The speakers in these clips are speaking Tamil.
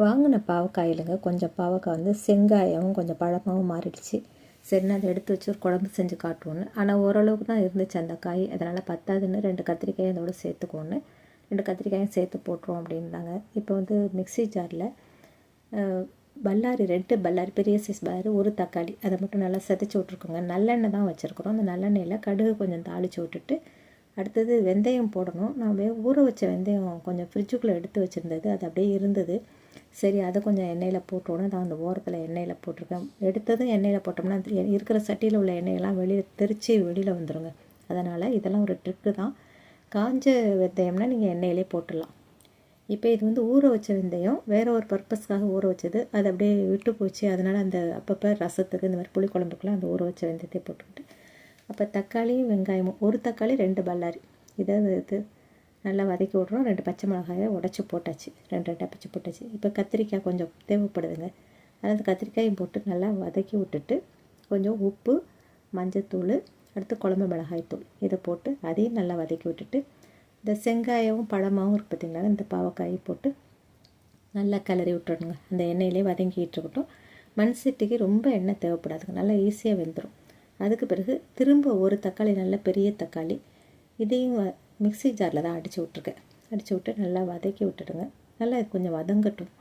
வாங்கின பாவக்காயிலுங்க கொஞ்சம் பாவக்காய் வந்து செங்காயாகவும் கொஞ்சம் பழமாகவும் மாறிடுச்சு. சரின்னு அதை எடுத்து வச்சு ஒரு குழம்பு செஞ்சு காட்டுவோன்னு ஆனால் ஓரளவுக்கு தான் இருந்துச்சு அந்த காய். அதனால் பத்தாதுன்னு ரெண்டு கத்திரிக்காயும் அதோட சேர்த்துக்கோன்னு. ரெண்டு கத்திரிக்காயும் சேர்த்து போட்டுருவோம் அப்படின்னாங்க. இப்போ வந்து மிக்ஸி ஜாரில் பல்லாரி ரெண்டு பல்லாரி பெரிய சைஸ் பல்லாரி ஒரு தக்காளி அதை மட்டும் நல்லா செதைச்சி விட்ருக்கோங்க நல்லெண்ணெய் தான் வச்சுருக்குறோம். அந்த நல்லெண்ணெயில் கடுகு கொஞ்சம் தாளித்து விட்டுட்டு அடுத்தது வெந்தயம் போடணும். நான் ஊற வச்ச வெந்தயம் கொஞ்சம் ஃப்ரிட்ஜுக்குள்ளே எடுத்து வச்சுருந்தது. அது அப்படியே இருந்தது. சரி அதை கொஞ்சம் எண்ணெயில் போட்டோன்னே நான் அந்த ஓரத்தில் எண்ணெயில் போட்டிருக்கேன். எடுத்ததும் எண்ணெயில் போட்டோம்னா அது இருக்கிற சட்டியில் உள்ள எண்ணெயெல்லாம் வெளியே தெரித்து வெளியில் வந்துடுங்க அதனால் இதெல்லாம் ஒரு ட்ரிக்கு தான். காஞ்ச வெந்தயம்னா நீங்கள் எண்ணெயிலே போட்டுடலாம். இப்போ இது வந்து ஊற வச்ச வெந்தயம். வேறு ஒரு பர்பஸ்க்காக ஊற வச்சது. அது அப்படியே விட்டு போச்சு. அதனால் அந்த அப்பப்போ ரசத்துக்கு இந்த மாதிரி புளிக்குழம்புக்குலாம் அந்த ஊற வச்ச வெந்தயத்தை போட்டுக்கிட்டு அப்போ தக்காளியும் வெங்காயமும் ஒரு தக்காளி ரெண்டு பல்லாரி. இதை இது நல்லா வதக்கி விட்றோம் ரெண்டு பச்சை மிளகாயை உடச்சி போட்டாச்சு. ரெண்டு ரெண்டாக பச்சை போட்டாச்சு. இப்போ கத்திரிக்காய் கொஞ்சம் தேவைப்படுதுங்க. அதாவது கத்திரிக்காயும் போட்டு நல்லா வதக்கி விட்டுட்டு கொஞ்சம் உப்பு மஞ்சத்தூள் அடுத்து குழம்பு மிளகாய் தூள் இதை போட்டு அதையும் நல்லா வதக்கி விட்டுட்டு இந்த செங்காயமும் பழமாகவும் இருக்குது பார்த்திங்களா? இந்த பாவக்காயை போட்டு நல்லா கிளறி விட்டுடணுங்க அந்த எண்ணெயிலே வதங்கிட்டு இருக்கட்டும். மண் சட்டிக்கு ரொம்ப எண்ணெய் தேவைப்படாதுங்க. நல்லா ஈஸியாக வெந்துடும் அதுக்கு பிறகு திரும்ப ஒரு தக்காளி நல்ல பெரிய தக்காளி. இதையும் மிக்ஸி ஜாரில் தான் அடித்து விட்ருக்கேன் அடித்து விட்டு நல்லா வதக்கி விட்டுடுங்க. நல்லா கொஞ்சம் வதங்கட்டும்.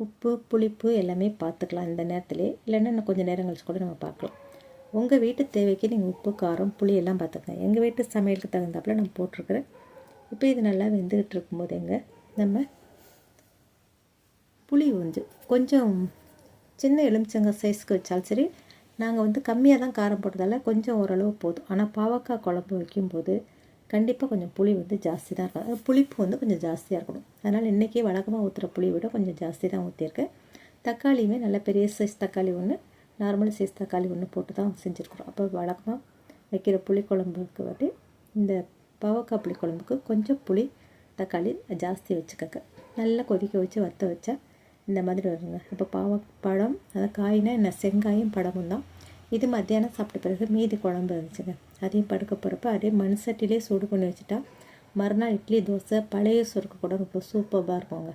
உப்பு புளிப்பு எல்லாமே பார்த்துக்கலாம் இந்த நேரத்துலேயே இல்லைன்னா இன்னும் கொஞ்சம் நேரம் கழிச்சு கூட நம்ம பார்க்கலாம். உங்கள் வீட்டு தேவைக்கு நீங்கள் உப்பு காரம் புளி எல்லாம் பார்த்துக்கங்க. எங்கள் வீட்டு சமையலுக்கு தகுந்தாப்புல நான் போட்டிருக்கிறேன். இப்போ இது நல்லா வெந்துக்கிட்டு இருக்கும்போது எங்கே நம்ம புளி கொஞ்சம் கொஞ்சம் சின்ன எலுமிச்சங்க சைஸ்க்கு வச்சாலும் சரி நாங்கள் வந்து கம்மியாக தான் காரம் போட்டதால கொஞ்சம் ஓரளவு போதும். ஆனால் பாவக்காய் குழம்பு வைக்கும்போது கண்டிப்பாக கொஞ்சம் புளி வந்து ஜாஸ்தி தான் இருக்கும். புளிப்பு வந்து கொஞ்சம் ஜாஸ்தியாக இருக்கணும். அதனால் இன்றைக்கி வழக்கமாக ஊற்றுற புளி விட கொஞ்சம் ஜாஸ்தி தான் ஊற்றிருக்கேன் தக்காளியுமே நல்ல பெரிய சைஸ் தக்காளி ஒன்று நார்மல் சைஸ் தக்காளி ஒன்று போட்டு தான் செஞ்சுருக்குறோம். அப்போ வழக்கமாக வைக்கிற புளி குழம்புக்கு வந்து இந்த பாவக்காய் புளி குழம்புக்கு கொஞ்சம் புளி தக்காளி ஜாஸ்தி வச்சுக்கக்க நல்லா கொதிக்க வச்சு வற்ற வச்சா இந்த மாதிரி வருங்க. இப்போ பாவ பழம் அதாவது காய்னா என்ன செங்காயும் பழமும் தான். இது மத்தியானம் சாப்பிட்ட பிறகு மீதி குழம்பு இருந்துச்சுங்க. அதையும் படுக்க போகிறப்ப அதே மண் சட்டிலே சூடு பண்ணி வச்சுட்டா மறுநாள் இட்லி தோசை பழைய சொருக்கு கூட ரொம்ப சூப்பராக இருக்குங்க.